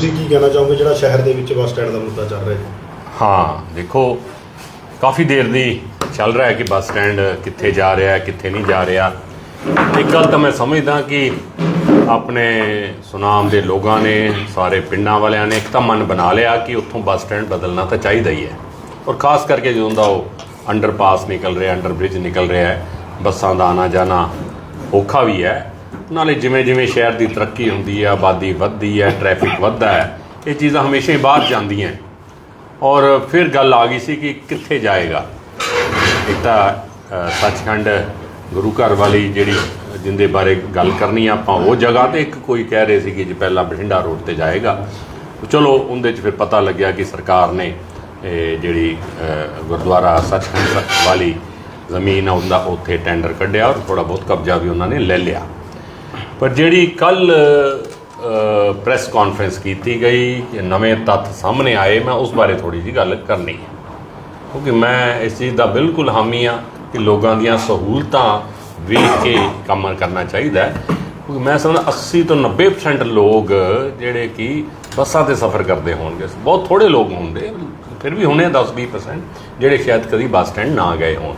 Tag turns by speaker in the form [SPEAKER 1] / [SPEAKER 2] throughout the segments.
[SPEAKER 1] ਤੁਸੀਂ ਕੀ ਕਹਿਣਾ ਚਾਹੋਗੇ ਜਿਹੜਾ ਸ਼ਹਿਰ ਦੇ ਵਿੱਚ ਬੱਸ ਸਟੈਂਡ ਦਾ ਮੁੱਦਾ ਚੱਲ ਰਿਹਾ ਜੀ?
[SPEAKER 2] ਹਾਂ, ਦੇਖੋ, ਕਾਫੀ ਦੇਰ ਦੀ ਚੱਲ ਰਿਹਾ ਹੈ ਕਿ ਬੱਸ ਸਟੈਂਡ ਕਿੱਥੇ ਜਾ ਰਿਹਾ ਹੈ, ਕਿੱਥੇ ਨਹੀਂ ਜਾ ਰਿਹਾ। ਇੱਕ ਗੱਲ ਤਾਂ ਮੈਂ ਸਮਝਦਾ ਕਿ ਆਪਣੇ ਸੁਨਾਮ ਦੇ ਲੋਕਾਂ ਨੇ, ਸਾਰੇ ਪਿੰਡਾਂ ਵਾਲਿਆਂ ਨੇ ਇੱਕ ਤਾਂ ਮਨ ਬਣਾ ਲਿਆ ਕਿ ਉੱਥੋਂ ਬੱਸ ਸਟੈਂਡ ਬਦਲਣਾ ਤਾਂ ਚਾਹੀਦਾ ਹੀ ਹੈ। ਔਰ ਖਾਸ ਕਰਕੇ ਜਦੋਂ ਦਾ ਉਹ ਅੰਡਰਪਾਸ ਨਿਕਲ ਰਿਹਾ ਅੰਡਰ ਬ੍ਰਿਜ ਨਿਕਲ ਰਿਹਾ ਹੈ, ਬੱਸਾਂ ਦਾ ਆਣਾ ਜਾਣਾ ਔਖਾ ਵੀ ਹੈ। ਨਾਲੇ ਜਿਵੇਂ ਜਿਵੇਂ ਸ਼ਹਿਰ ਦੀ ਤਰੱਕੀ ਹੁੰਦੀ ਹੈ ਆਬਾਦੀ ਵੱਧਦੀ ਹੈ ਟ੍ਰੈਫਿਕ ਵੱਧਦਾ ਹੈ ਇਹ ਚੀਜ਼ਾਂ ਹਮੇਸ਼ਾ ਹੀ ਬਾਹਰ ਜਾਂਦੀਆਂ। ਔਰ ਫਿਰ ਗੱਲ ਆ ਗਈ ਸੀ ਕਿ ਕਿੱਥੇ ਜਾਏਗਾ। ਇੱਕ ਤਾਂ ਸੱਚਖੰਡ ਗੁਰੂ ਘਰ ਵਾਲੀ ਜਿਹੜੀ ਜਿੰਦੇ ਬਾਰੇ ਗੱਲ ਕਰਨੀ ਆਪਾਂ ਉਹ ਜਗ੍ਹਾ ਤੇ ਇੱਕ ਕੋਈ ਕਹਿ ਰਹੇ ਸੀ ਕਿ ਜੀ ਪਹਿਲਾਂ ਬਠਿੰਡਾ ਰੋਡ ਤੇ ਜਾਏਗਾ। ਚਲੋ, ਉਹਦੇ 'ਚ ਫਿਰ ਪਤਾ ਲੱਗਿਆ ਕਿ ਸਰਕਾਰ ਨੇ, ਇਹ ਜਿਹੜੀ ਗੁਰਦੁਆਰਾ ਸੱਚਖੰਡ ਵਾਲੀ ਜ਼ਮੀਨ ਆ, ਉਹਦਾ ਉੱਥੇ ਟੈਂਡਰ ਕੱਢਿਆ ਔਰ ਥੋੜਾ ਬਹੁਤ ਕਬਜ਼ਾ ਵੀ ਉਹਨਾਂ ਨੇ ਲੈ ਲਿਆ। ਪਰ ਜਿਹੜੀ ਕੱਲ ਪ੍ਰੈਸ ਕਾਨਫਰੰਸ ਕੀਤੀ ਗਈ ਨਵੇਂ ਤੱਥ ਸਾਹਮਣੇ ਆਏ, ਮੈਂ ਉਸ ਬਾਰੇ ਥੋੜੀ ਜੀ ਗੱਲ ਕਰਨੀ ਹੈ। ਕਿਉਂਕਿ ਮੈਂ ਇਸ ਚੀਜ਼ ਦਾ ਬਿਲਕੁਲ ਹਾਮੀ ਆ ਕਿ ਲੋਕਾਂ ਦੀਆਂ ਸਹੂਲਤਾਂ ਵੇਖ ਕੇ ਕੰਮ ਕਰਨਾ ਚਾਹੀਦਾ ਹੈ। ਕਿਉਂਕਿ ਮੈਂ ਸਮਝਦਾ 80 ਤੋਂ 90% ਲੋਕ ਜਿਹੜੇ ਕਿ ਬੱਸਾਂ ਤੇ ਸਫ਼ਰ ਕਰਦੇ ਹੋਣਗੇ, ਬਹੁਤ ਥੋੜੇ ਲੋਕ ਹੁੰਦੇ ਫਿਰ ਵੀ ਹੋਣੇ 10-20% ਜਿਹੜੇ ਸ਼ਾਇਦ ਕਦੀ ਬੱਸ ਸਟੈਂਡ ਨਾ ਗਏ ਹੋਣ।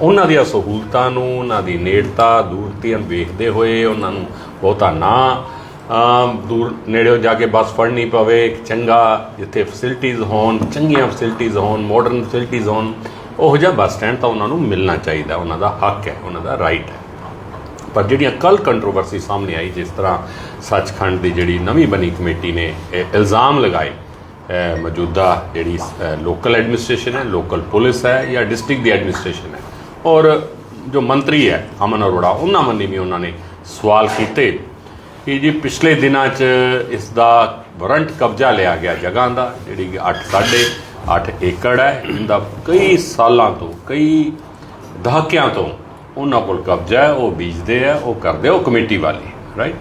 [SPEAKER 2] ਉਹਨਾਂ ਦੀਆਂ ਸਹੂਲਤਾਂ ਨੂੰ, ਉਹਨਾਂ ਦੀ ਨੇੜਤਾ ਦੂਰਤੀਆਂ ਵੇਖਦੇ ਹੋਏ ਉਹਨਾਂ ਨੂੰ ਬਹੁਤਾ ਨਾ ਦੂਰ ਨੇੜਿਓਂ ਜਾ ਕੇ ਬੱਸ ਫੜਨੀ ਪਵੇ, ਇੱਕ ਚੰਗਾ ਜਿੱਥੇ ਫੈਸਿਲਿਟੀਆਂ ਹੋਣ, ਚੰਗੀਆਂ ਫੈਸਿਲਿਟੀਆਂ ਹੋਣ ਮਾਡਰਨ ਫੈਸਿਲਿਟੀਆਂ ਹੋਣ, ਉਹ ਜਿਹਾ ਬੱਸ ਸਟੈਂਡ ਤਾਂ ਉਹਨਾਂ ਨੂੰ ਮਿਲਣਾ ਚਾਹੀਦਾ, ਉਹਨਾਂ ਦਾ ਹੱਕ ਹੈ, ਉਹਨਾਂ ਦਾ ਰਾਈਟ ਹੈ। ਪਰ ਜਿਹੜੀਆਂ ਕੱਲ ਕੰਟਰੋਵਰਸੀ ਸਾਹਮਣੇ ਆਈ, ਜਿਸ ਤਰ੍ਹਾਂ ਸੱਚਖੰਡ ਦੀ ਜਿਹੜੀ ਨਵੀਂ ਬਣੀ ਕਮੇਟੀ ਨੇ, ਇਹ ਇਲਜ਼ਾਮ ਲਗਾਏ ਮੌਜੂਦਾ ਜਿਹੜੀ ਲੋਕਲ ਐਡਮਿਨਿਸਟ੍ਰੇਸ਼ਨ ਹੈ ਲੋਕਲ ਪੁਲਿਸ ਹੈ ਜਾਂ ਡਿਸਟ੍ਰਿਕਟ ਦੀ ਐਡਮਿਨਿਸਟ੍ਰੇਸ਼ਨ ਹੈ ਔਰ ਜੋ ਮੰਤਰੀ ਹੈ, ਅਮਨ ਅਰੋੜਾ, ਉਹਨਾਂ ਮੰਨੀ ਵੀ ਉਹਨਾਂ ਨੇ ਸਵਾਲ ਕੀਤੇ ਕਿ ਜੀ ਪਿਛਲੇ ਦਿਨਾਂ 'ਚ ਇਸ ਦਾ ਵਾਰੰਟ ਕਬਜ਼ਾ ਲਿਆ ਗਿਆ ਜਗ੍ਹਾ ਦਾ, ਜਿਹੜੀ ਕਿ 8 8 ਏਕੜ ਹੈ ਇਹਦਾ ਕਈ ਸਾਲਾਂ ਤੋਂ, ਕਈ ਦਹਾਕਿਆਂ ਤੋਂ ਉਹਨਾਂ ਕੋਲ ਕਬਜ਼ਾ ਹੈ, ਉਹ ਬੀਜਦੇ ਆ, ਉਹ ਕਰਦੇ ਉਹ ਕਮੇਟੀ ਵਾਲੇ ਰਾਈਟ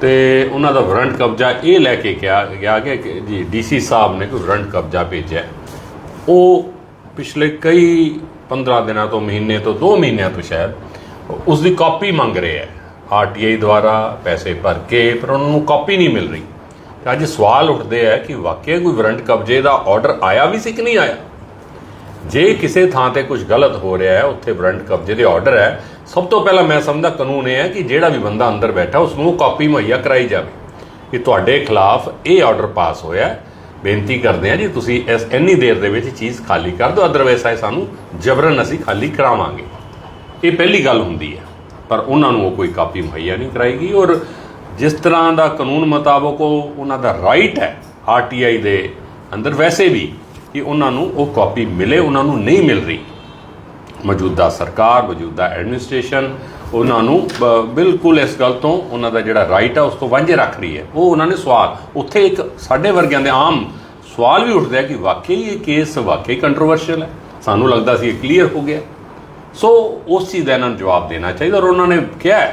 [SPEAKER 2] ਤੇ ਉਹਨਾਂ ਦਾ ਵਾਰੰਟ ਕਬਜ਼ਾ ਇਹ ਲੈ ਕੇ ਕਿਹਾ ਗਿਆ ਕਿ ਕਿ ਜੀ ਡੀਸੀ ਸਾਹਿਬ ਨੇ ਕੋਈ ਵਾਰੰਟ ਕਬਜ਼ਾ ਭੇਜਿਆ। ਉਹ ਪਿਛਲੇ ਕਈ 15 ਦਿਨਾਂ ਤੋਂ, ਮਹੀਨੇ ਤੋਂ 2 ਮਹੀਨਿਆਂ ਤੋਂ ਸ਼ਾਇਦ ਉਸ ਦੀ ਕਾਪੀ ਮੰਗ ਰਹੇ ਹੈ। ਆਰਟੀਆਈ ਦੁਆਰਾ ਪੈਸੇ ਭਰ ਕੇ ਪਰ ਉਹਨਾਂ ਨੂੰ ਕਾਪੀ ਨਹੀਂ ਮਿਲ ਰਹੀ। ਅੱਜ ਸਵਾਲ ਉੱਠਦੇ ਹੈ ਕਿ ਵਾਕਿਆ ਕੋਈ ਵਾਰੰਟ ਕਬਜ਼ੇ ਦਾ ਆਰਡਰ ਆਇਆ ਵੀ ਸੀ ਕਿ ਨਹੀਂ ਆਇਆ? ਜੇ ਕਿਸੇ ਥਾਂ ਤੇ ਕੁਝ ਗਲਤ ਹੋ ਰਿਹਾ ਹੈ, ਉੱਥੇ ਵਾਰੰਟ ਕਬਜ਼ੇ ਦੇ ਆਰਡਰ ਹੈ, ਸਭ ਤੋਂ ਪਹਿਲਾਂ ਮੈਂ ਸਮਝਦਾ ਕਾਨੂੰਨ ਇਹ ਹੈ ਕਿ ਜਿਹੜਾ ਵੀ ਬੰਦਾ ਅੰਦਰ ਬੈਠਾ ਉਸ ਨੂੰ ਕਾਪੀ ਮੁਹੱਈਆ ਕਰਾਈ ਜਾਵੇ। ਕਿ ਤੁਹਾਡੇ ਖਿਲਾਫ ਇਹ ਆਰਡਰ ਪਾਸ ਹੋਇਆ ਹੈ। ਬੇਨਤੀ ਕਰਦੇ ਹਾਂ ਜੀ, ਤੁਸੀਂ ਇਸ ਇੰਨੀ ਦੇਰ ਦੇ ਵਿੱਚ ਚੀਜ਼ ਖਾਲੀ ਕਰ ਦਿਓ ਅਦਰਵਾਇਜ਼ ਇਹ ਸਾਨੂੰ ਜਬਰਨ ਅਸੀਂ ਖਾਲੀ ਕਰਾਵਾਂਗੇ। ਇਹ ਪਹਿਲੀ ਗੱਲ ਹੁੰਦੀ ਹੈ, ਪਰ ਉਹਨਾਂ ਨੂੰ ਉਹ ਕੋਈ ਕਾਪੀ ਮੁਹੱਈਆ ਨਹੀਂ ਕਰਾਏਗੀ ਔਰ ਜਿਸ ਤਰ੍ਹਾਂ ਦਾ ਕਾਨੂੰਨ ਮੁਤਾਬਕ ਉਹ, ਉਹਨਾਂ ਦਾ ਰਾਈਟ ਹੈ ਆਰਟੀਆਈ ਦੇ ਅੰਦਰ, ਵੈਸੇ ਵੀ ਕਿ ਉਹਨਾਂ ਨੂੰ ਉਹ ਕਾਪੀ ਮਿਲੇ, ਉਹਨਾਂ ਨੂੰ ਨਹੀਂ ਮਿਲ ਰਹੀ। ਮੌਜੂਦਾ ਸਰਕਾਰ, ਮੌਜੂਦਾ ਐਡਮਿਨਿਸਟ੍ਰੇਸ਼ਨ ਉਹਨਾਂ ਨੂੰ, ਬ- ਬਿਲਕੁਲ ਇਸ ਗੱਲ ਤੋਂ ਉਹਨਾਂ ਦਾ ਜਿਹੜਾ ਰਾਈਟ ਆ, ਉਸ ਤੋਂ ਵਾਂਝੇ ਰੱਖ ਰਹੀ ਹੈ। ਉਹ ਉਹਨਾਂ ਨੇ ਸਵਾਲ, ਉੱਥੇ ਇੱਕ ਸਾਡੇ ਵਰਗਿਆਂ ਦੇ ਆਮ ਸਵਾਲ ਵੀ ਉੱਠਦਾ ਹੈ ਕਿ ਵਾਕਈ ਇਹ ਕੇਸ ਵਾਕਈ ਕੰਟਰੋਵਰਸ਼ੀਅਲ ਹੈ? ਸਾਨੂੰ ਲੱਗਦਾ ਸੀ ਇਹ ਕਲੀਅਰ ਹੋ ਗਿਆ। ਸੋ ਉਸ ਚੀਜ਼ ਦਾ ਇਹਨਾਂ ਨੂੰ ਜਵਾਬ ਦੇਣਾ ਚਾਹੀਦਾ ਔਰ ਉਹਨਾਂ ਨੇ ਕਿਹਾ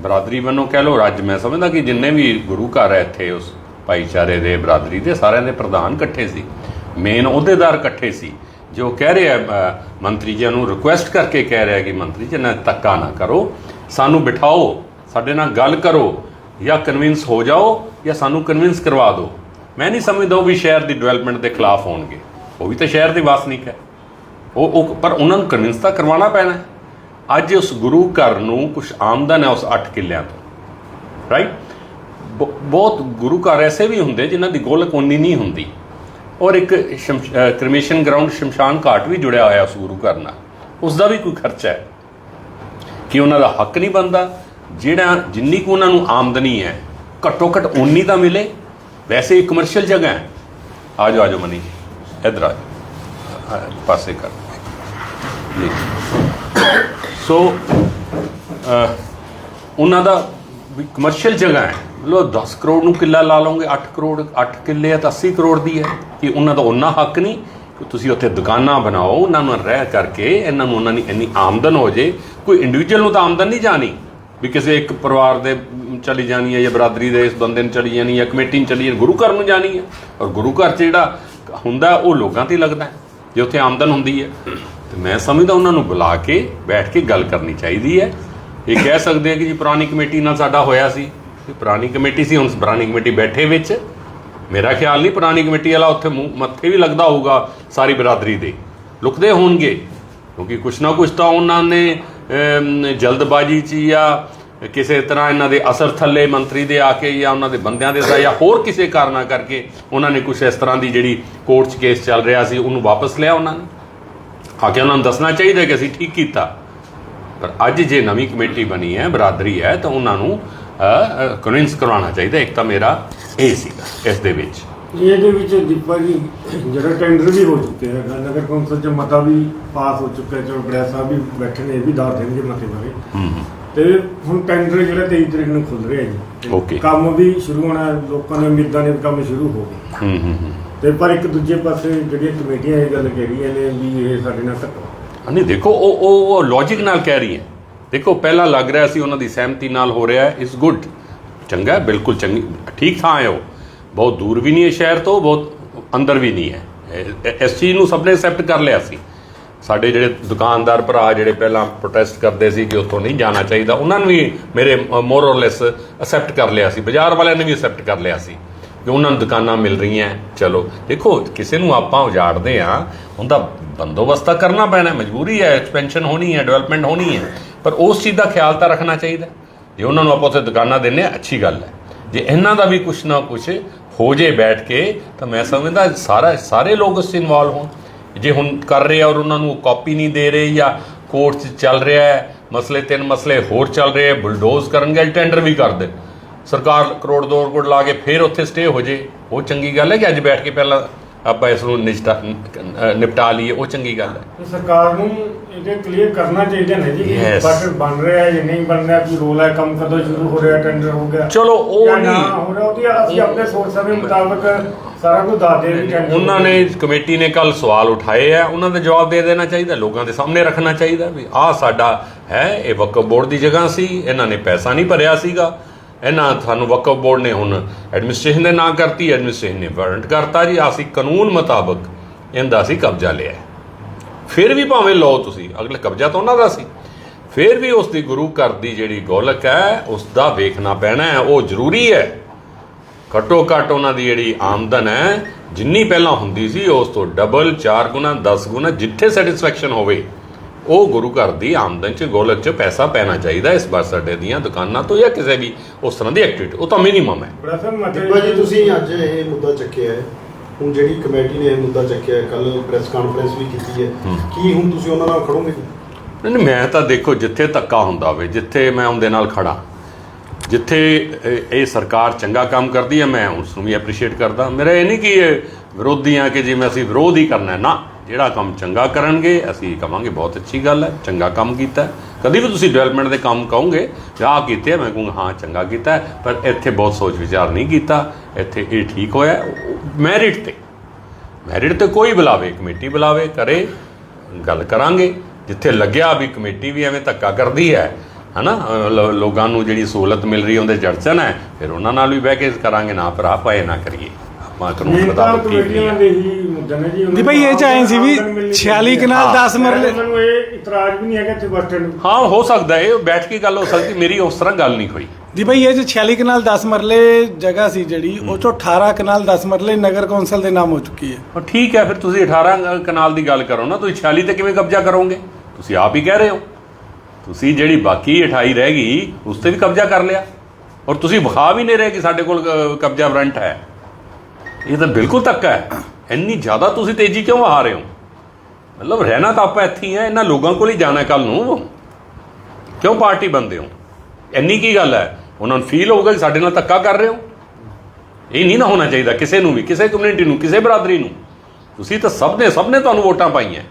[SPEAKER 2] ਬਰਾਦਰੀ ਵੱਲੋਂ ਕਹਿ ਲਓ ਅੱਜ ਮੈਂ ਸਮਝਦਾ ਕਿ ਜਿੰਨੇ ਵੀ ਗੁਰੂ ਘਰ ਹੈ ਇੱਥੇ, ਉਸ ਭਾਈਚਾਰੇ ਦੇ, ਬਰਾਦਰੀ ਦੇ ਸਾਰਿਆਂ ਦੇ ਪ੍ਰਧਾਨ ਇਕੱਠੇ ਸੀ। ਮੇਨ ਅਹੁਦੇਦਾਰ ਇਕੱਠੇ ਸੀ। ਜੋ ਕਹਿ ਰਿਹਾ ਮੰਤਰੀ ਜੀ ਨੂੰ ਰਿਕੁਐਸਟ ਕਰਕੇ ਕਹਿ ਰਿਹਾ ਕਿ ਮੰਤਰੀ ਜੀ ਨਾ ਧੱਕਾ ਨਾ ਕਰੋ। ਸਾਨੂੰ ਬਿਠਾਓ, ਸਾਡੇ ਨਾਲ ਗੱਲ ਕਰੋ, ਜਾਂ ਕਨਵਿੰਸ ਹੋ ਜਾਓ, ਜਾਂ ਸਾਨੂੰ ਕਨਵਿੰਸ ਕਰਵਾ ਦਿਓ। ਮੈਂ ਨਹੀਂ ਸਮਝਦਾ ਉਹ ਵੀ ਸ਼ਹਿਰ ਦੀ ਡਿਵੈਲਪਮੈਂਟ ਦੇ ਖਿਲਾਫ ਹੋਣਗੇ। ਉਹ ਵੀ ਤਾਂ ਸ਼ਹਿਰ ਦੇ ਵਾਸਨੀਕ ਹੈ। ਉਹ ਉਹ, ਪਰ ਉਹਨਾਂ ਨੂੰ ਕਨਵਿੰਸ ਤਾਂ ਕਰਵਾਉਣਾ ਪੈਣਾ ਅੱਜ ਉਸ ਗੁਰੂ ਘਰ ਨੂੰ ਕੁਝ ਆਮਦਨ ਹੈ ਉਸ 8 ਕਿੱਲਿਆਂ ਤੋਂ। ਰਾਈਟ ਬਹੁਤ ਗੁਰੂ ਘਰ ਐਸੇ ਵੀ ਹੁੰਦੇ ਜਿਨ੍ਹਾਂ ਦੀ ਗੋਲਕ ਉਨੀ ਨਹੀਂ ਹੁੰਦੀ। ਔਰ ਇੱਕ ਕ੍ਰਿਮੇਸ਼ਨ ਗਰਾਊਂਡ ਸ਼ਮਸ਼ਾਨ ਘਾਟ ਵੀ ਜੁੜਿਆ ਹੋਇਆ ਉਸ ਗੁਰੂ ਘਰ ਨਾਲ। ਉਸ ਦਾ ਵੀ ਕੋਈ ਖਰਚਾ ਹੈ? ਕਿ ਉਹਨਾਂ ਦਾ ਹੱਕ ਨਹੀਂ ਬਣਦਾ? ਜਿਹੜਾ, ਜਿੰਨੀ ਕੁ ਉਹਨਾਂ ਨੂੰ ਆਮਦਨੀ ਹੈ ਘੱਟੋ ਘੱਟ ਉਨੀ ਤਾਂ ਮਿਲੇ। ਵੈਸੇ ਇਹ ਕਮਰਸ਼ੀਅਲ ਜਗ੍ਹਾ ਹੈ। ਆ ਜਾਓ ਆ ਜਾਓ ਮਨੀ ਇਧਰ ਆ ਪਾਸੇ ਕਰ। ਜੀ। ਸੋ ਉਹਨਾਂ ਦਾ ਕਮਰਸ਼ੀਅਲ ਜਗ੍ਹਾ ਹੈ। ਲੋ 10 ਕਰੋੜ ਨੂੰ ਕਿੱਲਾ ਲਾ ਲਓਗੇ 8 ਕਰੋੜ 8 ਕਿੱਲੇ ਆ ਤਾਂ 80 ਕਰੋੜ ਦੀ ਹੈ। ਕਿ ਉਹਨਾਂ ਦਾ ਉਹਨਾਂ ਹੱਕ ਨਹੀਂ ਕਿ ਤੁਸੀਂ ਉੱਥੇ ਦੁਕਾਨਾਂ ਬਣਾਓ, ਉਹਨਾਂ ਨੂੰ ਰਹਿ ਕਰਕੇ ਇਹਨਾਂ ਨੂੰ, ਉਹਨਾਂ ਦੀ ਇੰਨੀ ਆਮਦਨ ਹੋ ਜੇ। ਕੋਈ ਇੰਡੀਵਿਜੂਅਲ ਨੂੰ ਤਾਂ ਆਮਦਨ ਨਹੀਂ ਜਾਣੀ ਵੀ ਕਿਸੇ ਇੱਕ ਪਰਿਵਾਰ ਦੇ ਚਲੀ ਜਾਣੀ ਹੈ ਜਾਂ ਬਰਾਦਰੀ ਦੇ ਇਸ ਬੰਦੇ ਨੂੰ ਚਲੀ ਜਾਣੀ ਹੈ ਕਮੇਟੀ ਨੂੰ ਚਲੀ ਜਾਣੀ, ਗੁਰੂ ਘਰ ਨੂੰ ਜਾਣੀ ਹੈ। ਔਰ ਗੁਰੂ ਘਰ 'ਚ ਜਿਹੜਾ ਹੁੰਦਾ, ਉਹ ਲੋਕਾਂ ਤੇ ਹੀ ਲੱਗਦਾ ਜੇ ਉੱਥੇ ਆਮਦਨ ਹੁੰਦੀ ਹੈ, ਤੇ ਮੈਂ ਸਮਝਦਾ ਉਹਨਾਂ ਨੂੰ ਬੁਲਾ ਕੇ ਬੈਠ ਕੇ ਗੱਲ ਕਰਨੀ ਚਾਹੀਦੀ ਹੈ। ਇਹ ਕਹਿ ਸਕਦੇ ਆ ਕਿ ਜੀ, ਪੁਰਾਣੀ ਕਮੇਟੀ ਨਾਲ ਸਾਡਾ ਹੋਇਆ ਸੀ। ਇਹ ਪੁਰਾਣੀ ਕਮੇਟੀ ਸੀ, ਹੁਣ ਪੁਰਾਣੀ ਕਮੇਟੀ ਬੈਠੇ ਵਿੱਚ। ਮੇਰਾ ਖਿਆਲ ਨਹੀਂ ਪੁਰਾਣੀ ਕਮੇਟੀ ਵਾਲਾ ਉੱਥੇ ਮੂੰਹ ਮੱਥੇ ਵੀ ਲੱਗਦਾ ਹੋਊਗਾ ਸਾਰੀ ਬਰਾਦਰੀ ਦੇ। ਲੁਕਦੇ ਹੋਣਗੇ, ਕਿਉਂਕਿ ਕੁਛ ਨਾ ਕੁਛ ਤਾਂ ਉਹਨਾਂ ਨੇ ਜਲਦਬਾਜ਼ੀ 'ਚ ਜਾਂ ਕਿਸੇ ਤਰ੍ਹਾਂ ਇਹਨਾਂ ਦੇ ਅਸਰ ਥੱਲੇ ਮੰਤਰੀ ਦੇ ਆ ਕੇ ਜਾਂ ਉਹਨਾਂ ਦੇ ਬੰਦਿਆਂ ਦੇ ਦਾ ਜਾਂ ਹੋਰ ਕਿਸੇ ਕਾਰਨਾ ਕਰਕੇ ਉਹਨਾਂ ਨੇ ਕੁਛ ਇਸ ਤਰ੍ਹਾਂ ਦੀ ਜਿਹੜੀ ਕੋਰਟ 'ਚ ਕੇਸ ਚੱਲ ਰਿਹਾ ਸੀ, ਉਹਨੂੰ ਵਾਪਸ ਲਿਆ ਉਹਨਾਂ ਨੇ। ਆ ਕੇ ਉਹਨਾਂ ਨੂੰ ਦੱਸਣਾ ਚਾਹੀਦਾ ਕਿ ਅਸੀਂ ਠੀਕ ਕੀਤਾ। ਪਰ ਅੱਜ ਜੇ ਨਵੀਂ ਕਮੇਟੀ ਬਣੀ ਹੈ, ਬਰਾਦਰੀ ਹੈ, ਤਾਂ ਉਹਨਾਂ ਨੂੰ ਕਨਵਿੰਸ ਕਰਵਾਉਣਾ ਚਾਹੀਦਾ ਇੱਕ ਤਾਂ ਮੇਰਾ ਇਹ ਸੀਗਾ ਇਸ ਦੇ ਵਿੱਚ।
[SPEAKER 3] ਇਹਦੇ ਵਿੱਚ ਦੀਪਾ ਜੀ ਜਿਹੜਾ ਟੈਂਡਰ ਵੀ ਹੋ ਚੁੱਕਿਆ ਹੈ ਨਗਰ ਕੌਂਸਲ ਚ ਮਤਾ ਵੀ ਪਾਸ ਹੋ ਚੁੱਕਾ ਹੈ ਬੜਿਆ ਸਾਹਿਬ ਵੀ ਬੈਠੇ ਨੇ ਇਹ ਵੀ ਦੱਸ ਦੇਣਗੇ ਮਤੇ ਬਾਰੇ। ਤੇ ਹੁਣ ਟੈਂਡਰ ਜਿਹੜਾ 23 ਤਰੀਕ ਨੂੰ ਖੁੱਲ ਰਿਹਾ ਜੀ. ਕੰਮ ਵੀ ਸ਼ੁਰੂ ਹੋਣਾ ਲੋਕਾਂ ਨੇ ਉਮੀਦਾਂ ਨੇ ਕੰਮ ਸ਼ੁਰੂ ਹੋ ਗਏ।
[SPEAKER 2] ਹੂੰ ਹੂੰ ਹੂੰ।
[SPEAKER 3] ਤੇ ਪਰ ਇੱਕ ਦੂਜੇ ਪਾਸੇ ਜਿਹੜੀਆਂ ਕਮੇਟੀਆਂ ਇਹ ਗੱਲ ਕਹਿ ਰਹੀਆਂ ਨੇ ਵੀ ਇਹ ਸਾਡੇ ਨਾਲ ਧੱਕਾ।
[SPEAKER 2] ਨਹੀਂ ਦੇਖੋ ਉਹ ਉਹ ਲੌਜੀਕ ਨਾਲ ਕਹਿ ਰਹੀ ਹੈ ਦੇਖੋ, ਪਹਿਲਾਂ ਲੱਗ ਰਿਹਾ ਸੀ ਉਹਨਾਂ ਦੀ ਸਹਿਮਤੀ ਨਾਲ ਹੋ ਰਿਹਾ ਹੈ ਇਜ਼ ਗੁੱਡ ਚੰਗਾ ਬਿਲਕੁਲ ਚੰਗੀ। ਠੀਕ ਥਾਂ ਹੈ ਉਹ। ਬਹੁਤ ਦੂਰ ਵੀ ਨਹੀਂ ਹੈ ਸ਼ਹਿਰ ਤੋਂ, ਬਹੁਤ ਅੰਦਰ ਵੀ ਨਹੀਂ ਹੈ। ਇਸ ਚੀਜ਼ ਨੂੰ ਸਭ ਨੇ ਐਕਸੈਪਟ ਕਰ ਲਿਆ ਸੀ। ਸਾਡੇ ਜਿਹੜੇ ਦੁਕਾਨਦਾਰ ਭਰਾ ਜਿਹੜੇ ਪਹਿਲਾਂ ਪ੍ਰੋਟੈਸਟ ਕਰਦੇ ਸੀ ਕਿ ਉੱਥੋਂ ਨਹੀਂ ਜਾਣਾ ਚਾਹੀਦਾ, ਉਹਨਾਂ ਨੂੰ ਵੀ ਮੇਰੇ ਮੋਰ ਔਰ ਲੈਸ ਐਕਸੈਪਟ ਕਰ ਲਿਆ ਸੀ। ਬਾਜ਼ਾਰ ਵਾਲਿਆਂ ਨੇ ਵੀ ਐਕਸੈਪਟ ਕਰ ਲਿਆ ਸੀ ਕਿ ਉਹਨਾਂ ਨੂੰ ਦੁਕਾਨਾਂ ਮਿਲ ਰਹੀਆਂ। ਚਲੋ, ਦੇਖੋ, ਕਿਸੇ ਨੂੰ ਆਪਾਂ ਉਜਾੜਦੇ ਆ ਉਹਦਾ ਬੰਦੋਬਸਤ ਕਰਨਾ ਪੈਣਾ। ਮਜਬੂਰੀ ਹੈ ਐਕਸਪੈਂਸ਼ਨ ਹੋਣੀ ਹੈ ਡਿਵੈਲਪਮੈਂਟ ਹੋਣੀ ਹੈ। ਪਰ ਉਸ ਚੀਜ਼ ਦਾ ਖਿਆਲ ਤਾਂ ਰੱਖਣਾ ਚਾਹੀਦਾ। ਜੇ ਉਹਨਾਂ ਨੂੰ ਆਪਾਂ ਉੱਥੇ ਦੁਕਾਨਾਂ ਦਿੰਨੇ ਆ ਅੱਛੀ ਗੱਲ ਹੈ। ਜੇ ਇਹਨਾਂ ਦਾ ਵੀ ਕੁਛ ਨਾ ਕੁਛ ਹੋ ਜੇ ਬੈਠ ਕੇ, ਤਾਂ ਮੈਂ ਸਮਝਦਾ ਸਾਰਾ ਸਾਰੇ ਲੋਕ ਉਸ 'ਚ ਇਨਵੋਲਵ ਹੋਣ। ਜੇ ਹੁਣ ਕਰ ਰਹੇ ਆ ਔਰ ਉਹਨਾਂ ਨੂੰ ਕਾਪੀ ਨਹੀਂ ਦੇ ਰਹੇ ਜਾਂ ਕੋਰਟ 'ਚ ਚੱਲ ਰਿਹਾ ਹੈ, ਮਸਲੇ ਤਿੰਨ ਮਸਲੇ ਹੋਰ ਚੱਲ ਰਹੇ ਆ ਬੁਲਡੋਜ਼ ਕਰਨਗੇ ਟੈਂਡਰ ਵੀ ਕਰ ਦੇ ਸਰਕਾਰ ਕਰੋੜ ਦੋ ਕਰੋੜ ਲਾ ਕੇ ਫਿਰ ਉੱਥੇ ਸਟੇ ਹੋ ਜੇ। ਉਹ ਚੰਗੀ ਗੱਲ ਹੈ ਕਿ ਅੱਜ ਬੈਠ ਕੇ ਪਹਿਲਾਂ ਆਪਾਂ ਇਸ ਨੂੰ ਨਿਜਟਾ ਨਿਪਟਾ ਲਈਏ ਉਹ ਚੰਗੀ ਗੱਲ ਹੈ।
[SPEAKER 3] ਸਰਕਾਰ ਨੂੰ ਇਹਦੇ ਕਲੀਅਰ ਕਰਨਾ ਚਾਹੀਦਾ ਨਾ ਜੀ
[SPEAKER 2] Yes.
[SPEAKER 3] ਬਣ ਰਿਹਾ ਹੈ ਜਾਂ ਨਹੀਂ ਬਣ ਰਿਹਾ ਕੀ ਰੋਲ ਹੈ ਕੰਮ ਕਦੋਂ ਸ਼ੁਰੂ ਹੋ ਰਿਹਾ ਟੈਂਡਰ ਹੋ ਗਿਆ
[SPEAKER 2] ਚਲੋ ਉਹ
[SPEAKER 3] ਜਾਂ ਨਾ
[SPEAKER 2] ਨਹੀਂ
[SPEAKER 3] ਹੋ ਰਿਹਾ ਉਹਦੀ ਅਸੀਂ ਆਪਣੇ ਸੋਰਸਾਂ ਦੇ ਮੁਤਾਬਕ ਸਾਰਾ ਕੁਝ ਦੱਸ ਦੇ ਵੀ ਟੈਂਡਰ
[SPEAKER 2] ਉਹਨਾਂ ਨੇ ਕਮੇਟੀ ਨੇ ਕੱਲ ਸਵਾਲ ਉਠਾਏ ਆ ਉਹਨਾਂ ਦਾ ਜਵਾਬ ਦੇ ਦੇਣਾ ਚਾਹੀਦਾ ਲੋਕਾਂ ਦੇ ਸਾਹਮਣੇ ਰੱਖਣਾ ਚਾਹੀਦਾ ਵੀ ਆਹ ਸਾਡਾ ਹੈ ਇਹ ਵਕਫ ਬੋਰਡ ਦੀ ਜਗ੍ਹਾ ਸੀ ਇਹਨਾਂ ਨੇ ਪੈਸਾ ਨਹੀਂ ਭਰਿਆ ਸੀਗਾ। ਇਹਨਾਂ ਤੁਹਾਨੂੰ ਵਕਫ ਬੋਰਡ ਨੇ ਹੁਣ ਐਡਮਿਨਿਸਟ੍ਰੇਸ਼ਨ ਦੇ ਨਾਂ ਕਰਤੀ, ਐਡਮਿਨਿਸਟ੍ਰੇਸ਼ਨ ਨੇ ਵਾਰੰਟ ਕਰਤਾ ਜੀ ਅਸੀਂ ਕਾਨੂੰਨ ਮੁਤਾਬਕ ਇਹਦਾ ਅਸੀਂ ਕਬਜ਼ਾ ਲਿਆ ਫਿਰ ਵੀ ਭਾਵੇਂ ਲਓ ਤੁਸੀਂ, ਅਗਲੇ ਕਬਜ਼ਾ ਤਾਂ ਉਹਨਾਂ ਦਾ ਸੀ। ਫਿਰ ਵੀ ਉਸ ਦੀ ਗੁਰੂ ਘਰ ਦੀ ਜਿਹੜੀ ਗੋਲਕ ਹੈ ਉਸ ਦਾ ਵੇਖਣਾ ਪੈਣਾ ਹੈ, ਉਹ ਜ਼ਰੂਰੀ ਹੈ। ਘੱਟੋ ਘੱਟ ਉਹਨਾਂ ਦੀ ਜਿਹੜੀ ਆਮਦਨ ਹੈ, ਜਿੰਨੀ ਪਹਿਲਾਂ ਹੁੰਦੀ ਸੀ, ਉਸ ਤੋਂ ਡਬਲ 4 ਗੁਣਾ 10 ਗੁਣਾ, ਜਿੱਥੇ ਸੈਟੀਸਫੈਕਸ਼ਨ ਹੋਵੇ ਉਹ ਗੁਰੂ ਘਰ ਦੀ ਆਮਦਨ ਚ ਗੋਲਕ ਚ ਪੈਸਾ ਪੈਣਾ ਚਾਹੀਦਾ ਇਸ ਬੱਸ ਅੱਡੇ ਦੀਆਂ ਦੁਕਾਨਾਂ ਤੋਂ ਜਾਂ ਕਿਸੇ ਵੀ ਉਸ ਤਰ੍ਹਾਂ ਦੀ ਐਕਟੀਵਿਟੀ ਉਹ ਤਾਂ ਮਿਨੀਮਮ ਹੈ।
[SPEAKER 1] ਜੀ ਤੁਸੀਂ ਅੱਜ ਇਹ ਮੁੱਦਾ ਚੱਕਿਆ ਹੈ। ਹੁਣ ਜਿਹੜੀ ਕਮੇਟੀ ਨੇ ਇਹ ਮੁੱਦਾ ਚੱਕਿਆ ਹੈ ਕੱਲ ਪ੍ਰੈਸ ਕਾਨਫਰੰਸ ਵੀ ਕੀਤੀ ਹੈ। ਕੀ ਹੁਣ ਤੁਸੀਂ ਉਹਨਾਂ ਨਾਲ ਖੜੋਗੇ?
[SPEAKER 2] ਨਹੀਂ ਨਹੀਂ, ਮੈਂ ਤਾਂ ਦੇਖੋ ਜਿੱਥੇ ਧੱਕਾ ਹੁੰਦਾ ਹੋਵੇ ਜਿੱਥੇ ਮੈਂ ਉਹਦੇ ਨਾਲ ਖੜਾ ਜਿੱਥੇ ਇਹ- ਸਰਕਾਰ ਚੰਗਾ ਕੰਮ ਕਰਦੀ ਹੈ ਮੈਂ ਉਸ ਨੂੰ ਵੀ ਐਪਰੀਸ਼ੀਏਟ ਕਰਦਾ। ਮੇਰਾ ਇਹ ਨਹੀਂ ਕਿ ਇਹ ਵਿਰੋਧੀ ਆ ਕਿ ਜਿਵੇਂ ਅਸੀਂ ਵਿਰੋਧ ਹੀ ਕਰਨਾ ਹੈ। ਨਾ। ਜਿਹੜਾ ਕੰਮ ਚੰਗਾ ਕਰਨਗੇ, ਅਸੀਂ ਕਵਾਂਗੇ ਬਹੁਤ ਅੱਛੀ ਗੱਲ ਹੈ, ਚੰਗਾ ਕੰਮ ਕੀਤਾ ਹੈ। ਕਦੀ ਵੀ ਤੁਸੀਂ ਡਿਵੈਲਪਮੈਂਟ ਦੇ ਕੰਮ ਕਹੋਗੇ, ਜਾਂ ਆਹ ਕੀਤੇ ਮੈਂ ਕਹੂੰਗਾ, ਹਾਂ, ਚੰਗਾ ਕੀਤਾ ਪਰ ਇੱਥੇ ਬਹੁਤ ਸੋਚ ਵਿਚਾਰ ਨਹੀਂ ਕੀਤਾ, ਇੱਥੇ ਇਹ ਠੀਕ ਹੋਇਆ ਮੈਰਿਟ ਤੇ। ਮੈਰਿਟ ਤੇ ਕੋਈ ਬੁਲਾਵੇ, ਕਮੇਟੀ ਬੁਲਾਵੇ, ਕਰੇ, ਗੱਲ ਕਰਾਂਗੇ। ਜਿੱਥੇ ਲੱਗਿਆ ਵੀ ਕਮੇਟੀ ਵੀ ਐਵੇਂ ਧੱਕਾ ਕਰਦੀ ਹੈ, ਹਨਾ ਅਹ ਲੋਕਾਂ ਨੂੰ ਜਿਹੜੀ ਸਹੂਲਤ ਮਿਲ ਰਹੀ ਉਹਦੇ ਚੜਚਨ ਹੈ, ਫਿਰ ਉਹਨਾਂ ਨਾਲ ਵੀ ਬਹਿ ਕੇ ਕਰਾਂਗੇ, ਨਾ ਭਰਾ ਪਾਏ, ਨਾ ਕਰੀਏ। ਕਾਨੂੰਨ ਮੁਤਾਬਕ ਠੀਕ ਨਹੀਂ
[SPEAKER 3] ਕਮੇਟੀਆਂ
[SPEAKER 2] ਹੈ।
[SPEAKER 3] ਦੇ ਹੀ ਮੁੱਦੇ ਨੇ ਜੀ ਉਹਨਾਂ
[SPEAKER 4] ਦੀ ਭਾਈ ਇਹ ਚ ਆਏਂ ਸੀ ਵੀ
[SPEAKER 3] ਆਮਦਨ ਮਿਲਣੀ
[SPEAKER 4] 46 ਕਨਾਲ
[SPEAKER 2] ਹਾਂ।
[SPEAKER 4] 10 ਮਰਲੇ
[SPEAKER 3] ਉਹਨਾਂ ਨੂੰ ਇਹ ਇਤਰਾਜ਼ ਵੀ ਨਹੀਂ ਹੈਗਾ ਇੱਥੇ ਬੱਸ ਸਟੈਂਡ
[SPEAKER 2] ਹਾਂ ਹੋ ਸਕਦਾ ਹੈ ਇਹ ਬੈਠ ਕੇ ਗੱਲ ਹੋ ਸਕਦੀ ਮੇਰੀ ਉਸ ਤਰ੍ਹਾਂ ਗੱਲ ਨਹੀਂ ਹੋਈ।
[SPEAKER 4] ਦੀ ਭਾਈ ਇਹ ਚ 46 ਕਨਾਲ 10 ਮਰਲੇ ਜਗ੍ਹਾ ਸੀ ਜਿਹੜੀ ਉਹ ਚੋਂ 18 ਕਨਾਲ 10 ਮਰਲੇ ਨਗਰ ਕੌਂਸਲ ਦੇ ਨਾਮ ਹੋ ਚੁੱਕੀ ਹੈ।
[SPEAKER 2] ਪਰ ਠੀਕ ਹੈ ਫਿਰ ਤੁਸੀਂ 18 ਕਨਾਲ ਦੀ ਗੱਲ ਕਰੋ ਨਾ ਤੁਸੀਂ 46 ਤੇ ਕਿਵੇਂ ਕਬਜ਼ਾ ਕਰੋਗੇ? ਤੁਸੀਂ ਆਪ ਹੀ ਕਹਿ ਰਹੇ ਹੋ। ਤੁਸੀਂ ਜਿਹੜੀ ਬਾਕੀ 28 ਰਹਿ ਗਈ ਉਸ ਤੇ ਵੀ ਕਬਜ਼ਾ ਕਰ ਲਿਆ। ਔਰ ਤੁਸੀਂ ਵਿਖਾ ਵੀ ਨਹੀਂ ਰਹੇ ਕਿ ਸਾਡੇ ਕੋਲ ਕਬਜ਼ਾ ਵਾਰੰਟ ਹੈ। ਇਹ ਤਾਂ ਬਿਲਕੁਲ ਧੱਕਾ ਹੈ। ਇੰਨੀ ਜ਼ਿਆਦਾ ਤੁਸੀਂ ਤੇਜ਼ੀ ਕਿਉਂ ਆ ਰਹੇ ਹੋ? ਮਤਲਬ ਰਹਿਣਾ ਤਾਂ ਆਪਾਂ ਇੱਥੇ ਹੀ ਹੈ, ਇਹਨਾਂ ਲੋਕਾਂ ਕੋਲ ਹੀ ਜਾਣਾ ਕੱਲ ਨੂੰ। ਕਿਉਂ ਪਾਰਟੀ ਬੰਦੇ ਹੋ? ਇੰਨੀ ਕੀ ਗੱਲ ਹੈ? ਉਹਨਾਂ ਨੂੰ ਫੀਲ ਹੋਊਗਾ ਕਿ ਸਾਡੇ ਨਾਲ ਧੱਕਾ ਕਰ ਰਹੇ ਹੋ। ਇਹ ਨਹੀਂ ਨਾ ਹੋਣਾ ਚਾਹੀਦਾ ਕਿਸੇ ਨੂੰ ਵੀ, ਕਿਸੇ ਕਮਿਊਨਿਟੀ ਨੂੰ, ਕਿਸੇ ਬਰਾਦਰੀ ਨੂੰ। ਤੁਸੀਂ ਤਾਂ ਸਭ ਨੇ ਸਭ ਨੇ ਤੁਹਾਨੂੰ ਵੋਟਾਂ ਪਾਈਆਂ।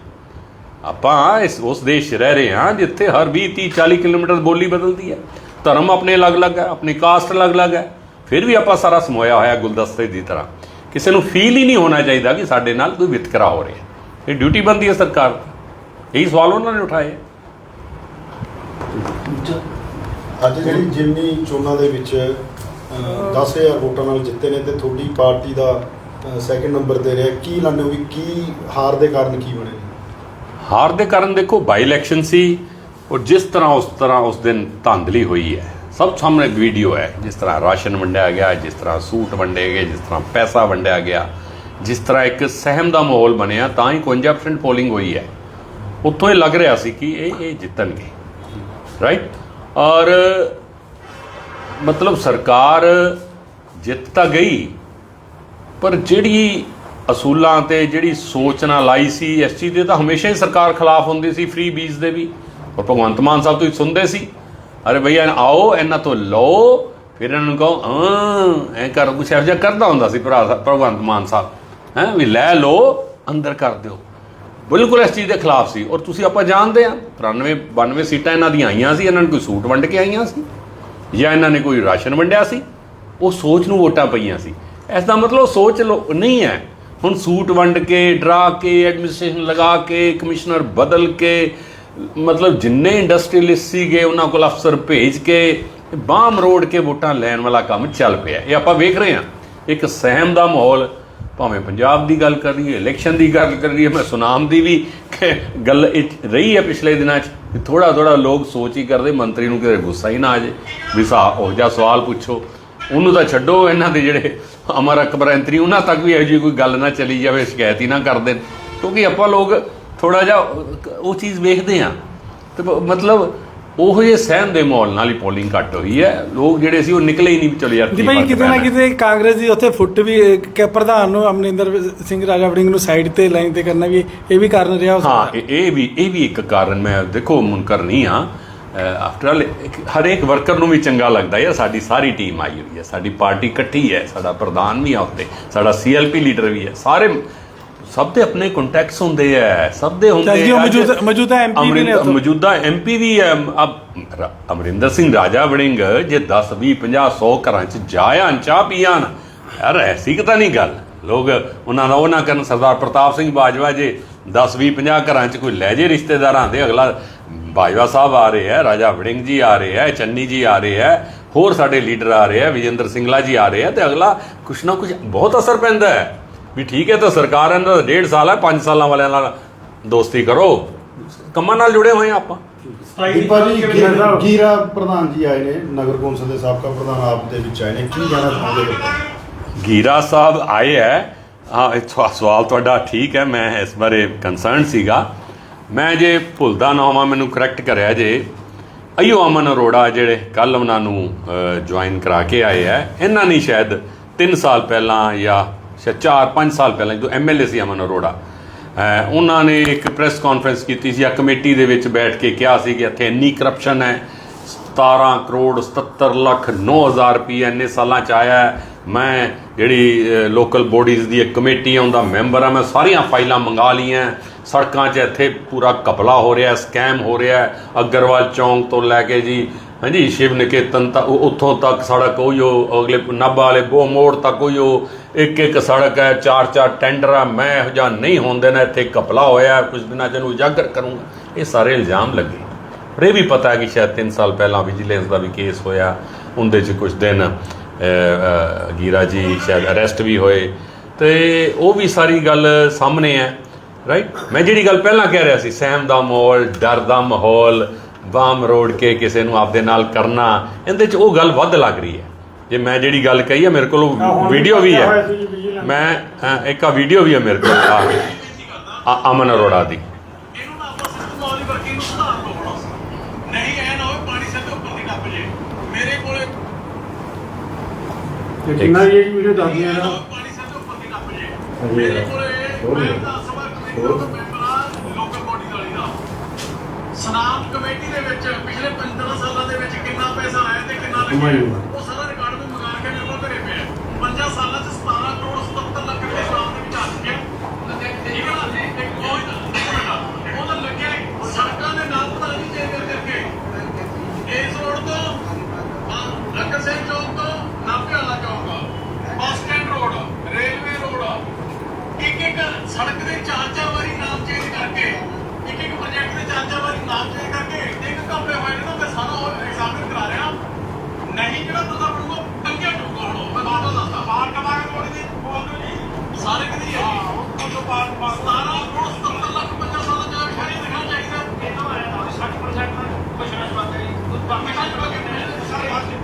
[SPEAKER 2] ਆਪਾਂ ਇਸ ਉਸ ਦੇਸ਼ 'ਚ ਰਹਿ ਰਹੇ ਹਾਂ ਜਿੱਥੇ ਹਰ 20 30 40 ਕਿਲੋਮੀਟਰ ਬੋਲੀ ਬਦਲਦੀ ਹੈ। ਧਰਮ ਆਪਣੇ ਅਲੱਗ-ਅਲੱਗ ਹੈ, ਆਪਣੀ ਕਾਸਟ ਅਲੱਗ-ਅਲੱਗ ਹੈ। ਫਿਰ ਵੀ ਆਪਾਂ ਸਾਰਾ ਸਮੋਇਆ ਹੋਇਆ ਗੁਲਦਸਤੇ ਦੀ ਤਰ੍ਹਾਂ। ਕਿਸੇ ਨੂੰ ਫੀਲ ਹੀ ਨਹੀਂ ਹੋਣਾ ਚਾਹੀਦਾ ਕਿ ਸਾਡੇ ਨਾਲ ਕੋਈ ਵਿਤਕਰਾ ਹੋ ਰਿਹਾ। ਇਹ ਡਿਊਟੀ ਬੰਦੀ ਹੈ ਸਰਕਾਰ ਦੀ। ਇਹੀ ਸਵਾਲ ਉਹਨਾਂ ਨੇ ਉਠਾਏ।
[SPEAKER 1] ਅੱਜ ਜਿਹੜੀ ਜਿਮਨੀ ਚੋਣਾਂ ਦੇ ਵਿੱਚ ਅਹ, 10000 ਵੋਟਾਂ ਨਾਲ ਜਿੱਤੇ ਨੇ ਤੇ ਤੁਹਾਡੀ ਪਾਰਟੀ ਦਾ ਸੈਕੰਡ ਨੰਬਰ ਤੇ ਰਿਹਾ ਕੀ ਲਾਣੇ ਵੀ ਕੀ ਹਾਰ ਦੇ ਕਾਰਨ ਕੀ ਬਣੇ?
[SPEAKER 2] ਹਾਰ ਦੇ ਕਾਰਨ ਦੇਖੋ ਬਾਈ ਇਲੈਕਸ਼ਨ ਸੀ ਔਰ ਜਿਸ ਤਰ੍ਹਾਂ ਉਸ ਤਰ੍ਹਾਂ ਉਸ ਦਿਨ ਧਾਂਦਲੀ ਹੋਈ ਹੈ। ਸਭ ਸਾਹਮਣੇ ਵੀਡੀਓ ਹੈ, ਜਿਸ ਤਰ੍ਹਾਂ ਰਾਸ਼ਨ ਵੰਡਿਆ ਗਿਆ, ਜਿਸ ਤਰ੍ਹਾਂ ਸੂਟ ਵੰਡੇ ਗਏ, ਜਿਸ ਤਰ੍ਹਾਂ ਪੈਸਾ ਵੰਡਿਆ ਗਿਆ, ਜਿਸ ਤਰ੍ਹਾਂ ਇੱਕ ਸਹਿਮ ਦਾ ਮਾਹੌਲ ਬਣਿਆ, ਤਾਂ ਹੀ 51% ਪੋਲਿੰਗ ਹੋਈ ਹੈ। ਉੱਥੋਂ ਇਹ ਲੱਗ ਰਿਹਾ ਸੀ ਕਿ ਇਹ ਇਹ ਜਿੱਤਣਗੇ। ਰਾਈਟ ਔਰ ਮਤਲਬ ਸਰਕਾਰ ਜਿੱਤ ਤਾਂ ਗਈ, ਪਰ ਜਿਹੜੀ ਅਸੂਲਾਂ ਤੇ ਜਿਹੜੀ ਸੋਚ ਨਾਲ ਲਾਈ ਸੀ, ਇਸ ਚੀਜ਼ ਦੇ ਤਾਂ ਹਮੇਸ਼ਾ ਹੀ ਸਰਕਾਰ ਖਿਲਾਫ ਹੁੰਦੀ ਸੀ ਫ੍ਰੀ ਬੀਜ ਦੇ ਵੀ। ਔਰ ਭਗਵੰਤ ਮਾਨ ਸਾਹਿਬ ਤੋਂ ਹੀ ਸੁਣਦੇ ਸੀ ਅਰੇ ਭਈਆ ਆਓ ਇਹਨਾਂ ਤੋਂ ਲਓ ਫਿਰ ਇਹਨਾਂ ਨੂੰ ਕਹੋ ਹਾਂ ਐ ਕਰ ਕੁਛ ਇਹੋ ਜਿਹਾ ਕਰਦਾ ਹੁੰਦਾ ਸੀ ਭਰਾ ਭਗਵੰਤ ਮਾਨ ਸਾਹਿਬ ਹੈ ਵੀ ਲੈ ਲਓ ਅੰਦਰ ਕਰ ਦਿਓ ਬਿਲਕੁਲ ਇਸ ਚੀਜ਼ ਦੇ ਖਿਲਾਫ ਸੀ ਔਰ ਤੁਸੀਂ ਆਪਾਂ ਜਾਣਦੇ ਆ 93 92 ਸੀਟਾਂ ਇਹਨਾਂ ਦੀਆਂ ਆਈਆਂ ਸੀ ਇਹਨਾਂ ਨੂੰ ਕੋਈ ਸੂਟ ਵੰਡ ਕੇ ਆਈਆਂ ਸੀ ਜਾਂ ਇਹਨਾਂ ਨੇ ਕੋਈ ਰਾਸ਼ਨ ਵੰਡਿਆ ਸੀ ਉਹ ਸੋਚ ਨੂੰ ਵੋਟਾਂ ਪਈਆਂ ਸੀ ਇਸ ਦਾ ਮਤਲਬ ਸੋਚ ਲੋ- ਨਹੀਂ ਹੈ ਹੁਣ ਸੂਟ ਵੰਡ ਕੇ ਡਰਾ ਕੇ ਐਡਮਿਨਿਸਟ੍ਰੇਸ਼ਨ ਲਗਾ ਕੇ ਕਮਿਸ਼ਨਰ ਬਦਲ ਕੇ ਮਤਲਬ ਜਿੰਨੇ ਇੰਡਸਟਰੀਅਲਿਸਟ ਸੀਗੇ, ਉਹਨਾਂ ਕੋਲ ਅਫਸਰ ਭੇਜ ਕੇ ਬਾਹਮ ਮਰੋੜ ਕੇ ਵੋਟਾਂ ਲੈਣ ਵਾਲਾ ਕੰਮ ਚੱਲ ਪਿਆ। ਇਹ ਆਪਾਂ ਵੇਖ ਰਹੇ ਹਾਂ। ਇੱਕ ਸਹਿਮ ਦਾ ਮਾਹੌਲ, ਭਾਵੇਂ ਪੰਜਾਬ ਦੀ ਗੱਲ ਕਰ ਰਹੀ ਇਲੈਕਸ਼ਨ ਦੀ ਗੱਲ ਕਰ ਰਹੀ ਹੈ, ਮੈਂ ਸੁਨਾਮ ਦੀ ਵੀ ਗੱਲ ਇਹ ਰਹੀ ਹੈ ਪਿਛਲੇ ਦਿਨਾਂ 'ਚ ਥੋੜਾ ਥੋੜਾ ਲੋਕ ਸੋਚ ਹੀ ਕਰਦੇ, ਮੰਤਰੀ ਨੂੰ ਕਿਤੇ ਗੁੱਸਾ ਹੀ ਨਾ ਆ ਜੇ ਵੀ ਸਾ, ਉਹ ਜਿਹਾ ਸਵਾਲ ਪੁੱਛੋ। ਉਹਨੂੰ ਤਾਂ ਛੱਡੋ ਇਹਨਾਂ ਦੇ ਜਿਹੜੇ ਅਮਰ ਅਕਬਰ ਐਂਤਰੀ, ਉਹਨਾਂ ਤੱਕ ਵੀ ਇਹੋ ਜਿਹੀ ਕੋਈ ਗੱਲ ਨਾ ਚਲੀ ਜਾਵੇ, ਸ਼ਿਕਾਇਤ ਹੀ ਨਾ ਕਰ ਦੇਣ। ਕਿਉਂਕਿ ਆਪਾਂ ਲੋਕ ਥੋੜਾ ਜਿਹਾ ਉਹ ਚੀਜ਼ ਵੇਖਦੇ ਆ ਤੇ ਮਤਲਬ ਉਹ ਜੇ ਸਹਿਮ ਦੇ ਮਾਹੌਲ ਨਾਲ ਹੀ ਪੋਲਿੰਗ ਘੱਟ ਹੋਈ ਹੈ। ਲੋਕ ਜਿਹੜੇ ਸੀ ਉਹ ਨਿਕਲੇ ਹੀ ਨਹੀਂ ਚਲੇ ਯਾਰ
[SPEAKER 4] ਜੀ ਭਾਈ ਕਿਤੇ ਨਾ। ਕਿਤੇ ਕਾਂਗਰਸ ਦੀ ਉੱਥੇ ਫੁੱਟ ਵੀ ਕਿ ਪ੍ਰਧਾਨ ਨੂੰ ਅਮਰਿੰਦਰ ਸਿੰਘ ਰਾਜਾ ਵੜਿੰਗ ਨੂੰ ਸਾਈਡ ਤੇ ਲਾਈਨ ਤੇ ਕਰਨਾ ਵੀ ਇਹ ਵੀ ਕਾਰਨ ਰਿਹਾ ਹੋ
[SPEAKER 2] ਇਹ ਵੀ ਇਹ ਵੀ ਇੱਕ ਕਾਰਨ ਮੈਂ ਦੇਖੋ ਮੁਨਕਰ ਨਹੀਂ ਆ ਆਫਟਰ ਆਲ ਹਰੇਕ ਵਰਕਰ ਨੂੰ ਵੀ ਚੰਗਾ ਲੱਗਦਾ ਯਾਰ ਸਾਡੀ ਸਾਰੀ ਟੀਮ ਆਈ ਹੋਈ ਹੈ ਸਾਡੀ ਪਾਰਟੀ ਇਕੱਠੀ ਹੈ ਸਾਡਾ ਪ੍ਰਧਾਨ ਵੀ ਆ ਉੱਤੇ ਸਾਡਾ ਸੀਐਲਪੀ ਲੀਡਰ ਵੀ ਹੈ। ਸਾਰੇ ਸਭ ਦੇ ਆਪਣੇ ਕੰਟੈਕਟਸ ਹੁੰਦੇ ਆ ਸਭ ਦੇ ਹੁੰਦੇ ਅੱਜ
[SPEAKER 4] ਮੌਜੂਦਾ- ਮੌਜੂਦਾ MP ਵੀ ਨੇ।
[SPEAKER 2] ਮੌਜੂਦਾ ਐਮਪੀ ਵੀ ਹੈ ਅਬ ਅਮਰਿੰਦਰ ਸਿੰਘ ਰਾਜਾ ਵੜਿੰਗ ਜੇ 10 20 50 100 ਘਰਾਂ ਚ ਜਾਇਆਂ ਚਾਹ ਪੀਆਂ ਯਾਰ ਐਸੀ ਕਿ ਤਾਂ ਨਹੀਂ ਗੱਲ। ਲੋਕ ਉਹਨਾਂ ਦਾ ਉਹ ਨਾ ਕਰਨ ਸਰਦਾਰ ਪ੍ਰਤਾਪ ਸਿੰਘ ਬਾਜਵਾ ਜੇ 10 20 50 ਘਰਾਂ ਚ ਕੋਈ ਲੈ ਜੇ ਰਿਸ਼ਤੇਦਾਰਾਂ ਦੇ ਅਗਲਾ ਬਾਜਵਾ ਸਾਹਿਬ ਆ ਰਹੇ ਹੈ ਰਾਜਾ ਵੜਿੰਗ ਜੀ ਆ ਰਹੇ ਹੈ ਚੰਨੀ ਜੀ ਆ ਰਹੇ ਹੈ ਹੋਰ ਸਾਡੇ ਲੀਡਰ ਆ ਰਹੇ ਹੈ ਵਿਜੇਂਦਰ ਸਿੰਘਲਾ ਜੀ ਆ ਰਹੇ ਹੈ ਤੇ ਅਗਲਾ ਕੁਛ ਨਾ ਕੁਛ ਬਹੁਤ ਅਸਰ ਪੈਂਦਾ ਹੈ। ਵੀ ਠੀਕ ਹੈ ਤਾਂ ਸਰਕਾਰ ਇਹਨਾਂ ਦਾ ਡੇਢ ਸਾਲ ਹੈ 5 ਸਾਲਾਂ ਵਾਲਿਆਂ ਨਾਲ ਦੋਸਤੀ ਕਰੋ। ਕੰਮਾਂ ਨਾਲ ਜੁੜੇ ਹੋਏ ਆ ਆਪਾਂ।
[SPEAKER 1] ਦੀਪਾ ਜੀ? ਗੀਰਾ ਪ੍ਰਧਾਨ ਜੀ ਆਏ ਨੇ ਨਗਰ ਕੌਂਸਲ ਦੇ ਸਾਬਕਾ ਪ੍ਰਧਾਨ ਆਪ ਦੇ ਵਿੱਚ ਆਏ ਨੇ। ਕੀ ਕਹਿਣਾ ਚਾਹੁੰਦੇ ਹੋ
[SPEAKER 2] ਗੀਰਾ ਸਾਹਿਬ ਆਏ ਹੈ। ਹਾਂ ਇਹ ਸਵਾ- ਸਵਾਲ ਤੁਹਾਡਾ ਠੀਕ ਹੈ ਮੈਂ ਇਸ ਬਾਰੇ ਕੰਸਰਨ ਸੀਗਾ। ਮੈਂ ਜੇ ਭੁੱਲਦਾ ਨਾ ਹੋਵਾਂ ਮੈਨੂੰ ਕਰੈਕਟ ਕਰਿਆ ਜੇ। ਅਯੋ ਅਮਨ ਅਰੋੜਾ ਜਿਹੜੇ ਕੱਲ ਉਹਨਾਂ ਨੂੰ ਜੁਆਇਨ ਕਰਾ ਕੇ ਆਏ ਹੈ ਇਹਨਾਂ ਨੇ ਸ਼ਾਇਦ 3 ਸਾਲ ਪਹਿਲਾਂ ਜਾਂ ਸ਼ਾਇਦ 4-5 ਸਾਲ ਪਹਿਲਾਂ ਜਦੋਂ ਐਮਐਲਏ ਸੀ ਅਮਨ ਅਰੋੜਾ ਉਹਨਾਂ ਨੇ ਇੱਕ ਪ੍ਰੈਸ ਕਾਨਫਰੰਸ ਕੀਤੀ ਸੀ, ਆ ਕਮੇਟੀ ਦੇ ਵਿੱਚ ਬੈਠ ਕੇ ਕਿਹਾ ਸੀ ਕਿ ਇੱਥੇ ਇੰਨੀ ਕਰਪਸ਼ਨ ਹੈ 17 ਕਰੋੜ 77 ਲੱਖ 9000 ਰੁਪਏ ਇੰਨੇ ਸਾਲਾਂ ਚ ਆਇਆ ਮੈਂ ਜਿਹੜੀ ਲੋਕਲ ਬੋਡੀਜ਼ ਦੀ ਇੱਕ ਕਮੇਟੀ ਆ ਉਹਦਾ ਮੈਂਬਰ ਆ ਮੈਂ ਸਾਰੀਆਂ ਫਾਈਲਾਂ ਮੰਗਾ ਲਈਆਂ ਸੜਕਾਂ 'ਚ ਇੱਥੇ ਪੂਰਾ ਕਪਲਾ ਹੋ ਰਿਹਾ ਸਕੈਮ ਹੋ ਰਿਹਾ ਅਗਰਵਾਲ ਚੌਂਕ ਤੋਂ ਲੈ ਕੇ ਜੀ ਹਾਂਜੀ, ਸ਼ਿਵ ਨਿਕੇਤਨ ਤੱਕ ਉੱਥੋਂ ਤੱਕ ਸੜਕ ਉਹੀਓ ਅਗਲੇ ਨਾਭਾ ਵਾਲੇ ਗੋ ਮੋੜ ਤੱਕ ਉਹੀਓ ਇੱਕ ਇੱਕ ਸੜਕ ਹੈ, ਚਾਰ ਚਾਰ ਟੈਂਡਰ ਆ, ਮੈਂ ਇਹੋ ਜਿਹਾ ਨਹੀਂ ਹੁੰਦੇ ਨੇ ਇੱਥੇ ਕਪਲਾ ਹੋਇਆ, ਕੁਝ ਦਿਨਾਂ ਚ ਇਹਨੂੰ ਉਜਾਗਰ ਕਰੂੰਗਾ। ਇਹ ਸਾਰੇ ਇਲਜ਼ਾਮ ਲੱਗੇ। ਪਰ ਇਹ ਵੀ ਪਤਾ ਹੈ ਕਿ ਸ਼ਾਇਦ 3 ਸਾਲ ਪਹਿਲਾਂ ਵਿਜੀਲੈਂਸ ਦਾ ਵੀ ਕੇਸ ਹੋਇਆ, ਉਹਦੇ 'ਚ ਕੁਝ ਦਿਨ ਗੀਰਾ ਜੀ ਸ਼ਾਇਦ ਅਰੈਸਟ ਵੀ ਹੋਏ। ਤੇ ਉਹ ਵੀ ਸਾਰੀ ਗੱਲ ਸਾਹਮਣੇ ਹੈ ਰਾਈਟ ਮੈਂ ਜਿਹੜੀ ਗੱਲ ਪਹਿਲਾਂ ਕਹਿ ਰਿਹਾ ਸੀ, ਸਹਿਮ ਦਾ ਮਾਹੌਲ, ਡਰ ਦਾ ਮਾਹੌਲ ਬਾਮ ਰੋਡ ਕੇ ਕਿਸੇ ਨੂੰ ਆਪਦੇ ਨਾਲ ਕਰਨਾ ਇਹਦੇ 'ਚ ਉਹ ਗੱਲ ਵੱਧ ਲੱਗ ਰਹੀ ਹੈ। ਜੇ ਮੈਂ ਜਿਹੜੀ ਗੱਲ ਕਹੀ ਹੈ ਮੇਰੇ ਕੋਲ ਵੀਡੀਓ ਵੀ ਹੈ। ਮੈਂ ਇੱਕ ਆ ਵੀਡੀਓ ਵੀ ਹੈ ਮੇਰੇ ਕੋਲ ਆਹ, ਆ ਅਮਨ ਅਰੋੜਾ ਦੀ।
[SPEAKER 5] ਇਹਨੂੰ ਨਾ ਆਪਾਂ ਸਿਰਫ ਮੌਲੀ ਵਰਗੀ ਨੂੰ ਸੁਧਾਰ ਲਓ ਨਹੀਂ ਐ ਨਾ ਹੋਵੇ ਪਾਣੀ ਸਿਰ ਉੱਪਰ ਦੀ ਟੱਪ ਜੇ। ਮੇਰੇ ਕੋਲੇ
[SPEAKER 3] ਕਿੰਨਾ ਇਹ ਵੀਡੀਓ ਦੱਸਦੀ
[SPEAKER 5] ਇਹ
[SPEAKER 3] ਹੈ
[SPEAKER 5] ਨਾ। ਪਾਣੀ ਸਿਰ ਉੱਪਰ ਦੀ ਟੱਪ ਜੇ। ਮੇਰੇ ਕੋਲੇ
[SPEAKER 3] ਹੋਰ
[SPEAKER 5] ਮੈਂ
[SPEAKER 3] ਵੀ।
[SPEAKER 5] ਦਾ ਸਭਾ ਕਮੇਟੀ ਦਾ ਮੈਂਬਰ ਆ ਲੋਕਲ ਬੋਡੀ ਵਾਲੀ ਦਾ ਸਨਾਮ ਕਮੇਟੀ ਦੇ ਵਿੱਚ ਪਿਛਲੇ 15 ਸਾਲਾਂ ਦੇ ਵਿੱਚ ਕਿੰਨਾ ਪੈਸਾ ਆਇਆ ਤੇ ਕਿੰਨਾ
[SPEAKER 3] ਕਮਾਈ
[SPEAKER 5] ਲੱਗਿਆ
[SPEAKER 3] ਹੋਇਆ।
[SPEAKER 5] ਉਹ ਸਾਰਾ ਰਿਕਾਰਡ ਵੀ ਮੰਗਾ ਕੇ ਮੇਰੇ ਕੋਲ ਘਰੇ ਪਿਆ 50 ਸਾਲਾਂ ਚ 17 ਕਰੋੜ 77 ਲੱਖ ਰੁਪਏ ਸਾਲ ਦੇ ਵਿੱਚ ਆ ਚੁੱਕਿਆ ਠੀਕ ਹੈ ਨਾ ਇੱਕ ਕੋਈ ਉਹਦਾ ਲੱਗਿਆ ਸੜਕਾਂ ਦੇ ਨਾਲ ਪਤਾ ਨਹੀਂ ਚੇਂਜ ਕਰਕੇ ਇਸ ਰੋਡ ਤੋਂ ਲੱਕਰ ਸਿੰਘ ਚੌਕ ਤੋਂ ਨਾਭੇ ਵਾਲਾ ਚੌਕ bus stand road railway road ਇੱਕ ਇੱਕ ਸੜਕ ਦੇ ਚਾਰ ਚਾਰ ਵਾਰੀ ਨਾਮ ਚੇਂਜ ਕਰਕੇ ਇੱਕ ਇੱਕ ਪ੍ਰੋਜੈਕਟ ਦੇ ਚਾਰ ਚਾਰ ਵਾਰੀ ਨਾਮ ਚੇਂਜ ਕਰਕੇ ਇੱਕ ਘਪਲੇ ਹੋਏ ਨੇ ਨਾ ਮੈਂ ਸਾਰਾ ਉਹ ਐਗਜ਼ਾਮਿਨ ਕਰਾ ਰਿਹਾ ਨਹੀਂ ਜਿਹੜਾ ਤੁਸੀਂ ਬਣੂਗਾ ਪੰਗੇ ਟੁਕਾ ਲਓ ਮੈਂ ਤੁਹਾਨੂੰ ਦੱਸਦਾ ਬਾਹਰ ਕਮਾ ਕੇ ਥੋੜੀ ਦੀ ਬੋਲ ਨਹੀਂ ਸਾਰੇ ਕਿਤੇ ਹੈ ਉਹ ਤੋਂ ਬਾਅਦ 17 ਕਰੋੜ 77 ਲੱਖ 50 ਸਾਲਾਂ ਦਾ ਖਰੀ ਦਿਖਣਾ ਚਾਹੀਦਾ ਇਹ ਤਾਂ ਆਇਆ 60% ਕੁਝ ਨਾ ਬਾਤ ਕਰੀ ਬਾਕੀ ਸਾਰੇ ਬਾਕੀ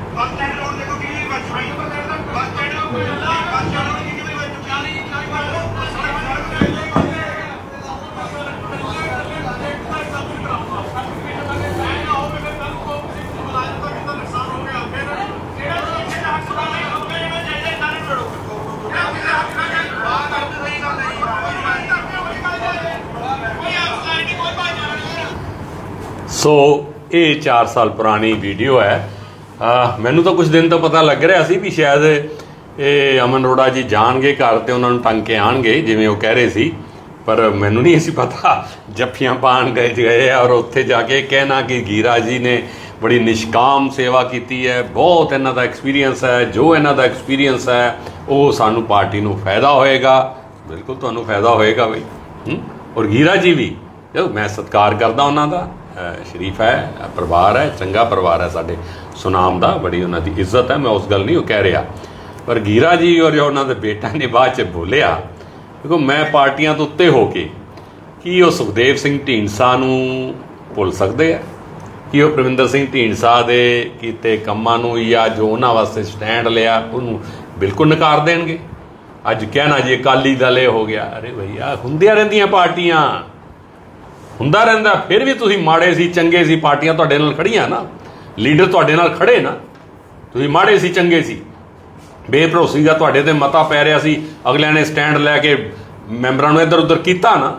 [SPEAKER 2] ਸੋ ਇਹ 4 ਸਾਲ ਪੁਰਾਣੀ ਵੀਡੀਓ ਹੈ। ਮੈਨੂੰ ਤਾਂ ਕੁਝ ਦਿਨ ਤੋਂ ਪਤਾ ਲੱਗ ਰਿਹਾ ਸੀ ਵੀ ਸ਼ਾਇਦ ਇਹ ਅਮਨ ਅਰੋੜਾ ਜੀ ਜਾਣਗੇ ਘਰ ਤੇ ਉਹਨਾਂ ਨੂੰ ਟੰਗ ਕੇ ਆਣਗੇ, ਜਿਵੇਂ ਉਹ ਕਹਿ ਰਹੇ ਸੀ। ਪਰ ਮੈਨੂੰ ਨਹੀਂ ਸੀ ਪਤਾ ਜੱਫੀਆਂ ਪਾਣ ਗਏ ਗਏ ਔਰ ਉੱਥੇ ਜਾ ਕੇ ਕਹਿਣਾ ਕਿ ਗੀਰਾ ਜੀ ਨੇ ਬੜੀ ਨਿਸ਼ਕਾਮ ਸੇਵਾ ਕੀਤੀ ਹੈ, ਬਹੁਤ ਇਹਨਾਂ ਦਾ ਐਕਸਪੀਰੀਅੰਸ ਹੈ, ਜੋ ਇਹਨਾਂ ਦਾ ਐਕਸਪੀਰੀਅੰਸ ਹੈ, ਉਹ ਸਾਨੂੰ ਪਾਰਟੀ ਨੂੰ ਫਾਇਦਾ ਹੋਏਗਾ। ਬਿਲਕੁਲ ਤੁਹਾਨੂੰ ਫਾਇਦਾ ਹੋਏਗਾ ਬਈ। ਔਰ ਗੀਰਾ ਜੀ ਵੀ। ਜੋ ਮੈਂ ਸਤਿਕਾਰ ਕਰਦਾ ਉਹਨਾਂ ਦਾ। ਸ਼ਰੀਫ ਹੈ, ਪਰਿਵਾਰ ਹੈ, ਚੰਗਾ ਪਰਿਵਾਰ ਹੈ ਸਾਡੇ। ਸੁਨਾਮ ਦਾ, ਬੜੀ ਉਹਨਾਂ ਦੀ ਇੱਜ਼ਤ ਹੈ, ਮੈਂ ਉਸ ਗੱਲ ਨਹੀਂ ਉਹ ਕਹਿ ਰਿਹਾ। ਪਰ ਗੀਰਾ ਜੀ ਔਰ ਜੋ ਉਹਨਾਂ ਦੇ ਬੇਟਾ ਨੇ ਬਾਅਦ ਚ ਬੋਲਿਆ, ਦੇਖੋ ਮੈਂ ਪਾਰਟੀਆਂ ਤੋਂ ਉੱਤੇ ਹੋ ਕੇ ਕੀ ਉਹ ਸੁਖਦੇਵ ਸਿੰਘ ਢੀਂਡਸਾ ਨੂੰ ਭੁੱਲ ਸਕਦੇ ਆ? ਕਿ ਉਹ ਪ੍ਰਵਿੰਦਰ ਸਿੰਘ ਢੀਂਡਸਾ ਦੇ ਕੀਤੇ ਕੰਮਾਂ ਨੂੰ ਜਾਂ ਜੋ ਉਹਨਾਂ ਵਾਸਤੇ ਸਟੈਂਡ ਲਿਆ, ਉਹਨੂੰ ਬਿਲਕੁਲ ਨਕਾਰ ਦੇਣਗੇ? ਅੱਜ ਕਹਿਣਾ ਜੀ ਅਕਾਲੀ ਦਲ ਇਹ ਹੋ ਗਿਆ। ਅਰੇ ਭਈਆ, ਹੁੰਦੀਆਂ ਰਹਿੰਦੀਆਂ ਪਾਰਟੀਆਂ। ਹੁੰਦਾ ਰਹਿੰਦਾ, ਫਿਰ ਵੀ ਤੁਸੀਂ ਮਾੜੇ ਸੀ, ਚੰਗੇ ਸੀ, ਪਾਰਟੀਆਂ ਤੁਹਾਡੇ ਨਾਲ ਖੜੀਆਂ ਨਾ, ਲੀਡਰ ਤੁਹਾਡੇ ਨਾਲ ਖੜੇ ਨਾ, ਤੁਸੀਂ ਮਾੜੇ ਸੀ, ਚੰਗੇ ਸੀ। ਬੇਭਰੋਸੀ ਦਾ ਤੁਹਾਡੇ ਤੇ ਮਤਾ ਪੈ ਰਿਹਾ ਸੀ, ਅਗਲਿਆਂ ਨੇ ਸਟੈਂਡ ਲੈ ਕੇ ਮੈਂਬਰਾਂ ਨੂੰ ਇੱਧਰ ਉੱਧਰ ਕੀਤਾ ਨਾ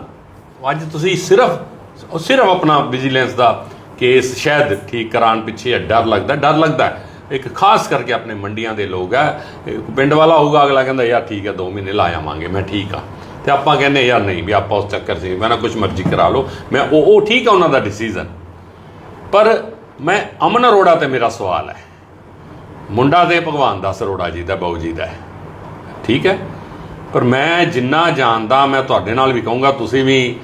[SPEAKER 2] ਅੱਜ ਤੁਸੀਂ ਸਿਰਫ ਸਿਰਫ ਆਪਣਾ ਵਿਜੀਲੈਂਸ ਦਾ ਕੇਸ ਸ਼ਾਇਦ ਠੀਕ ਕਰਾਉਣ ਪਿੱਛੇ ਡਰ ਲੱਗਦਾ ਡਰ ਲੱਗਦਾ ਇੱਕ ਖਾਸ ਕਰਕੇ ਆਪਣੇ ਮੰਡੀਆਂ ਦੇ ਲੋਕ ਹੈ, ਇੱਕ ਪਿੰਡ ਵਾਲਾ ਹੋਊਗਾ, ਅਗਲਾ ਕਹਿੰਦਾ, ਯਾਰ ਠੀਕ ਹੈ 2 ਮਹੀਨੇ ਲਾ ਆਵਾਂਗੇ, ਮੈਂ ਠੀਕ ਆ ਤੇ ਆਪਾਂ ਕਹਿੰਦੇ ਯਾਰ ਨਹੀਂ ਵੀ ਆਪਾਂ ਉਸ ਚੱਕਰ 'ਚ ਮੈਂ ਨਾ ਕੁਝ ਮਰਜ਼ੀ ਕਰਾ ਲਓ। ਮੈਂ ਉਹ ਉਹ ਠੀਕ ਆ ਉਹਨਾਂ ਦਾ ਡਿਸੀਜਨ ਪਰ ਮੈਂ ਅਮਨ ਅਰੋੜਾ ਤੇ ਮੇਰਾ ਸਵਾਲ ਹੈ। ਮੁੰਡਾ ਤੇ ਭਗਵਾਨ ਦਾਸ ਅਰੋੜਾ ਜੀ ਦਾ, ਬਾਊ ਜੀ ਦਾ ਠੀਕ ਹੈ? ਪਰ ਮੈਂ ਜਿੰਨਾ ਜਾਣਦਾ, ਮੈਂ ਤੁਹਾਡੇ ਨਾਲ ਵੀ ਕਹੂੰਗਾ, ਤੁਸੀਂ ਵੀ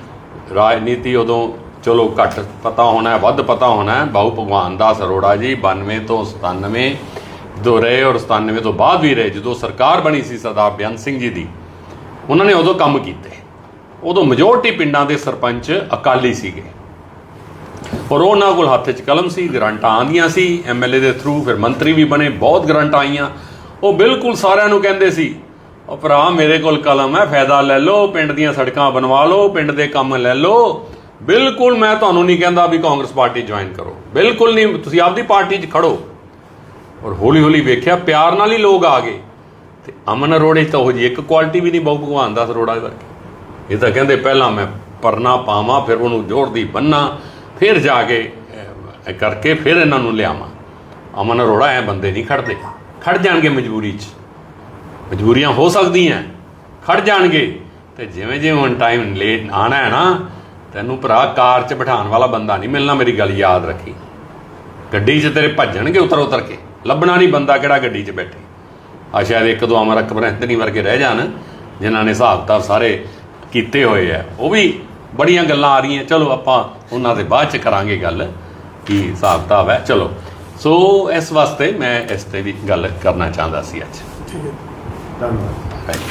[SPEAKER 2] ਰਾਜਨੀਤੀ ਉਦੋਂ, ਚਲੋ ਘੱਟ ਪਤਾ ਹੋਣਾ ਹੈ ਵੱਧ ਪਤਾ ਹੋਣਾ ਹੈ ਬਾਊ ਭਗਵਾਨ ਦਾਸ ਅਰੋੜਾ ਜੀ 92 ਤੋਂ 97 ਜਦੋਂ ਰਹੇ ਔਰ 97 ਤੋਂ ਬਾਅਦ ਵੀ ਰਹੇ, ਜਦੋਂ ਸਰਕਾਰ ਬਣੀ ਸੀ ਸਰਦਾਰ ਬੇਅੰਤ ਸਿੰਘ ਜੀ ਦੀ। ਉਹਨਾਂ ਨੇ ਉਦੋਂ ਕੰਮ ਕੀਤੇ। ਉਦੋਂ ਮੈਜੋਰਟੀ ਪਿੰਡਾਂ ਦੇ ਸਰਪੰਚ ਅਕਾਲੀ ਸੀਗੇ। ਔਰ ਉਹਨਾਂ ਕੋਲ ਹੱਥ 'ਚ ਕਲਮ ਸੀ, ਗਰੰਟਾਂ ਆਂਦੀਆਂ ਸੀ ਐਮਐਲਏ ਦੇ ਥਰੂ ਫਿਰ ਮੰਤਰੀ ਵੀ ਬਣੇ, ਬਹੁਤ ਗਰੰਟਾਂ ਆਈਆਂ। ਉਹ ਬਿਲਕੁਲ ਸਾਰਿਆਂ ਨੂੰ ਕਹਿੰਦੇ ਸੀ, ਉਹ ਭਰਾ, ਮੇਰੇ ਕੋਲ ਕਲਮ ਹੈ, ਫਾਇਦਾ ਲੈ ਲਓ, ਪਿੰਡ ਦੀਆਂ ਸੜਕਾਂ ਬਣਵਾ ਲਓ, ਪਿੰਡ ਦੇ ਕੰਮ ਲੈ ਲਓ। ਬਿਲਕੁਲ ਮੈਂ ਤੁਹਾਨੂੰ ਨਹੀਂ ਕਹਿੰਦਾ ਵੀ ਕਾਂਗਰਸ ਪਾਰਟੀ ਜੁਆਇਨ ਕਰੋ। ਬਿਲਕੁਲ ਨਹੀਂ, ਤੁਸੀਂ ਆਪਦੀ ਪਾਰਟੀ 'ਚ ਖੜੋ। ਔਰ ਹੌਲੀ ਹੌਲੀ ਵੇਖਿਆ, ਪਿਆਰ ਨਾਲ ਹੀ ਲੋਕ ਆ ਗਏ। ਤੇ ਅਮਨ ਅਰੋੜੇ 'ਚ ਤਾਂ ਉਹ ਜੀ, ਇੱਕ ਕੁਆਲਿਟੀ ਵੀ ਨਹੀਂ ਬਹੁ ਭਗਵਾਨ ਦਾਸ ਅਰੋੜਾ ਦੇ ਵਰਗੀ। ਇਹ ਤਾਂ ਕਹਿੰਦੇ ਪਹਿਲਾਂ ਮੈਂ ਪਰਨਾ ਪਾਵਾਂ, ਫਿਰ ਉਹਨੂੰ ਜੋੜ ਦੀ ਬੰਨਾ, ਫਿਰ ਜਾ ਕੇ ਕਰਕੇ ਫਿਰ ਇਹਨਾਂ ਨੂੰ ਲਿਆਵਾਂ। ਅਮਨ ਅਰੋੜਾ ਐ ਬੰਦੇ ਨਹੀਂ ਖੜਦੇ। ਖੜ ਜਾਣਗੇ ਮਜਬੂਰੀ 'ਚ। ਮਜਬੂਰੀਆਂ ਹੋ ਸਕਦੀਆਂ। ਖੜ ਜਾਣਗੇ। ਤੇ ਜਿਵੇਂ ਜਿਵੇਂ ਹੁਣ ਟਾਈਮ ਲੇਟ ਆਣਾ ਹੈ ਨਾ, ਤੈਨੂੰ ਭਰਾ ਕਾਰ 'ਚ ਬਿਠਾਉਣ ਵਾਲਾ ਬੰਦਾ ਨਹੀਂ ਮਿਲਣਾ, ਮੇਰੀ ਗੱਲ ਯਾਦ ਰੱਖੀ। ਗੱਡੀ 'ਚ ਤੇਰੇ ਭੱਜਣਗੇ ਉਤਰ ਉਤਰ ਕੇ। ਲੱਭਣਾ ਨਹੀਂ ਬੰਦਾ ਕਿਹੜਾ ਗੱਡੀ 'ਚ ਬੈਠੇ। ਆ ਸ਼ਾਇਦ ਇੱਕ ਦੋ ਅਮਰ ਅਕਬਰ ਇੰਤਨੀ ਵਰਗੇ ਰਹਿ ਜਾਣ ਜਿਨ੍ਹਾਂ ਨੇ ਹਿਸਾਬ ਕਿਤਾਬ ਸਾਰੇ ਕੀਤੇ ਹੋਏ ਆ। ਉਹ ਵੀ ਬੜੀਆਂ ਗੱਲਾਂ ਆ ਰਹੀਆਂ। ਚਲੋ ਆਪਾਂ ਉਹਨਾਂ ਦੇ ਬਾਅਦ 'ਚ ਕਰਾਂਗੇ ਗੱਲ ਕੀ ਹਿਸਾਬ ਕਿਤਾਬ ਹੈ। ਚਲੋ ਸੋ ਇਸ ਵਾਸਤੇ ਮੈਂ ਇਸ ਤੇ ਵੀ ਗੱਲ ਕਰਨਾ ਚਾਹੁੰਦਾ ਸੀ ਅੱਜ।
[SPEAKER 3] ਧੰਨਵਾਦ।
[SPEAKER 2] Right.